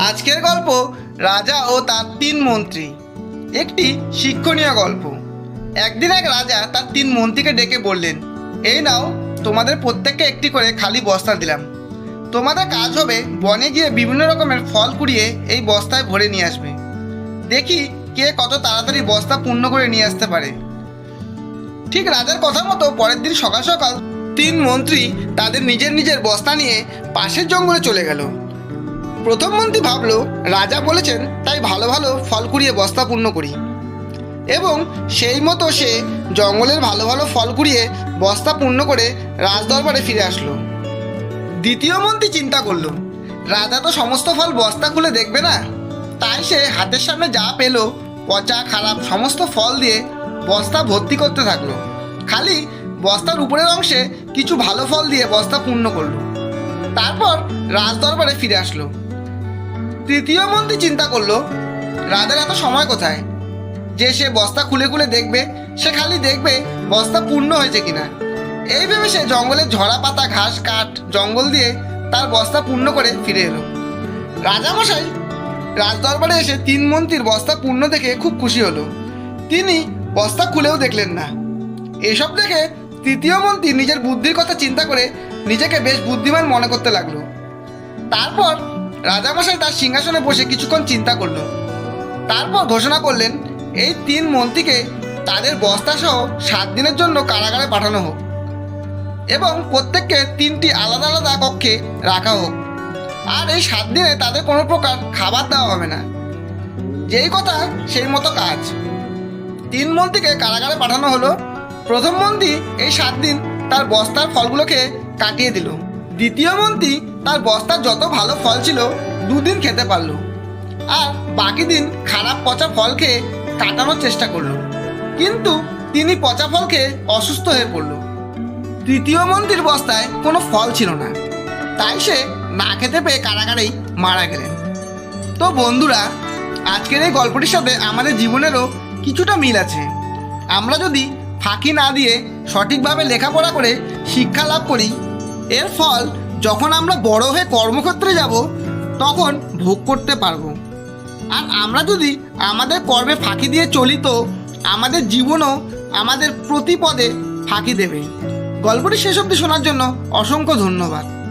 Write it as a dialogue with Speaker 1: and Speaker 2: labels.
Speaker 1: আজকের গল্প রাজা ও তার তিন মন্ত্রী। একটি শিক্ষণীয় গল্প। একদিন এক রাজা তার তিন মন্ত্রীকে ডেকে বললেন, এই নাও, তোমাদের প্রত্যেককে একটি করে খালি বস্তা দিলাম। তোমাদের কাজ হবে বনে গিয়ে বিভিন্ন রকমের ফল কুড়িয়ে এই বস্তায় ভরে নিয়ে আসবে। দেখি কে কত তাড়াতাড়ি বস্তা পূর্ণ করে নিয়ে আসতে পারে। ঠিক রাজার কথা মতো পরের দিন সকাল সকাল তিন মন্ত্রী তাদের নিজের নিজের বস্তা নিয়ে পাশের জঙ্গলে চলে গেল। প্রথম মন্ত্রী ভাবল, রাজা বলেছেন তাই ভালো ভালো ফল কুড়িয়ে বস্তা পূর্ণ করি। এবং সেই মতো সে জঙ্গলের ভালো ভালো ফল কুড়িয়ে বস্তা পূর্ণ করে রাজদরবারে ফিরে আসলো। দ্বিতীয় মন্ত্রী চিন্তা করল, রাজা তো সমস্ত ফল বস্তা খুলে দেখবে না। তাই সে হাতের সামনে যা পেল, পচা, খারাপ সমস্ত ফল দিয়ে বস্তা ভর্তি করতে থাকল। খালি বস্তার উপরের অংশে কিছু ভালো ফল দিয়ে বস্তা পূর্ণ করল। তারপর রাজদরবারে ফিরে আসলো। তৃতীয় মন্ত্রী চিন্তা করল রাজার এত সময় কোথায়? যে সে বস্তা খুলে খুলে দেখবে, সে খালি দেখবে বস্তা পূর্ণ হয়েছে কিনা। এই ভেবে সে জঙ্গলের ঝরা পাতা, ঘাস, কাঠ, জঙ্গল দিয়ে তার বস্তা পূর্ণ করে ফিরে এলো। রাজামশাই রাজদরবারে এসে তিন মন্ত্রীর বস্তা পূর্ণ দেখে খুব খুশি হলো। তিনি বস্তা খুলেও দেখলেন না। এসব দেখে তৃতীয় মন্ত্রী নিজের বুদ্ধির কথা চিন্তা করে নিজেকে বেশ বুদ্ধিমান মনে করতে লাগল। তারপর রাজামশাই তার সিংহাসনে বসে কিছুক্ষণ চিন্তা করল। তারপর ঘোষণা করলেন, এই তিন মন্ত্রীকে তাদের বস্তা সহ সাত দিনের জন্য কারাগারে পাঠানো হোক এবং প্রত্যেককে তিনটি আলাদা আলাদা কক্ষে রাখা হোক। আর এই সাত দিনে তাদের কোনো প্রকার খাবার দেওয়া হবে না। যেই কথা, সেই মতো কাজ। তিন মন্ত্রীকে কারাগারে পাঠানো হলো। প্রথম মন্ত্রী এই সাত দিন তার বস্তার ফলগুলোকে কাটিয়ে দিল। দ্বিতীয় মন্ত্রী তার বস্তার যত ভালো ফল ছিল দুদিন খেতে পারল। আর বাকি দিন খারাপ পচা ফল খেয়ে কাটানোর চেষ্টা করল। কিন্তু তিনি পচা ফল খেয়ে অসুস্থ হয়ে পড়ল। তৃতীয় মন্ত্রীর বস্তায় কোনো ফল ছিল না। তাই সে না খেতে পেয়ে কারাগারেই মারা গেলেন। তো বন্ধুরা, আজকের এই গল্পটির সাথে আমাদের জীবনেরও কিছুটা মিল আছে। আমরা যদি ফাঁকি না দিয়ে সঠিকভাবে লেখাপড়া করে শিক্ষা লাভ করি এর ফল যখন আমরা বড় হয়ে কর্মক্ষেত্রে যাব, তখন ভোগ করতে পারব। আর আমরা যদি আমাদের কর্মে ফাঁকি দিয়ে চলি তো, আমাদের জীবনও আমাদের প্রতিপদে ফাঁকি দেবে। গল্পটি শেষ অবধি শোনার জন্য অসংখ্য ধন্যবাদ।